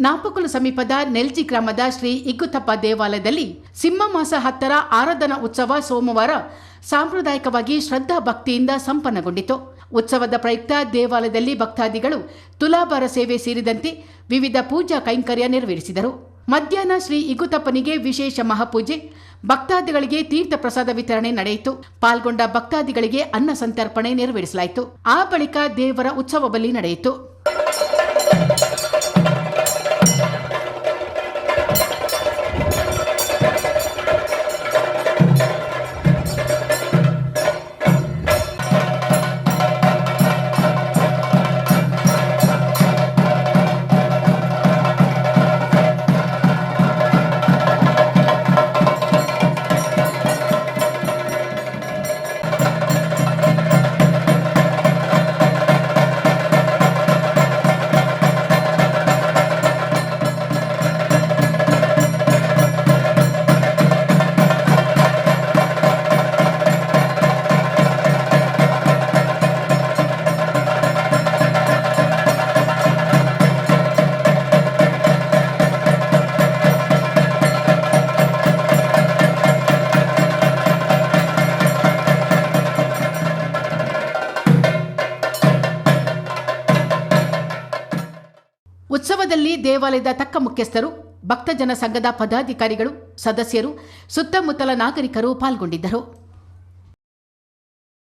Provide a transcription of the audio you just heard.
ನಾಪಕುಲು ಸಮೀಪದ ನೆಲ್ಜಿ ಗ್ರಾಮದ ಶ್ರೀ ಇಗ್ಗುತಪ್ಪ ದೇವಾಲಯದಲ್ಲಿ ಸಿಂಹ ಮಾಸ ಹತ್ತರ ಆರಾಧನಾ ಉತ್ಸವ ಸೋಮವಾರ ಸಾಂಪ್ರದಾಯಿಕವಾಗಿ ಶ್ರದ್ಧಾ ಭಕ್ತಿಯಿಂದ ಸಂಪನ್ನಗೊಂಡಿತು. ಉತ್ಸವದ ಪ್ರಯುಕ್ತ ದೇವಾಲಯದಲ್ಲಿ ಭಕ್ತಾದಿಗಳು ತುಲಾಭಾರ ಸೇವೆ ಸೇರಿದಂತೆ ವಿವಿಧ ಪೂಜಾ ಕೈಂಕರ್ಯ ನೆರವೇರಿಸಿದರು. ಮಧ್ಯಾಹ್ನ ಶ್ರೀ ಇಗುತಪ್ಪನಿಗೆ ವಿಶೇಷ ಮಹಾಪೂಜೆ, ಭಕ್ತಾದಿಗಳಿಗೆ ತೀರ್ಥ ಪ್ರಸಾದ ವಿತರಣೆ ನಡೆಯಿತು. ಪಾಲ್ಗೊಂಡ ಭಕ್ತಾದಿಗಳಿಗೆ ಅನ್ನ ಸಂತರ್ಪಣೆ ನೆರವೇರಿಸಲಾಯಿತು. ಆ ಬಳಿಕ ದೇವರ ಉತ್ಸವ ಬಲಿ ನಡೆಯಿತು. ಉತ್ಸವದಲ್ಲಿ ದೇವಾಲಯದ ತಕ್ಕ ಮುಖ್ಯಸ್ಥರು ಭಕ್ತಜನ ಸಂಘದ ಪದಾಧಿಕಾರಿಗಳು ಸದಸ್ಯರು ಸುತ್ತಮುತ್ತಲ ನಾಗರಿಕರು ಪಾಲ್ಗೊಂಡಿದ್ದರು.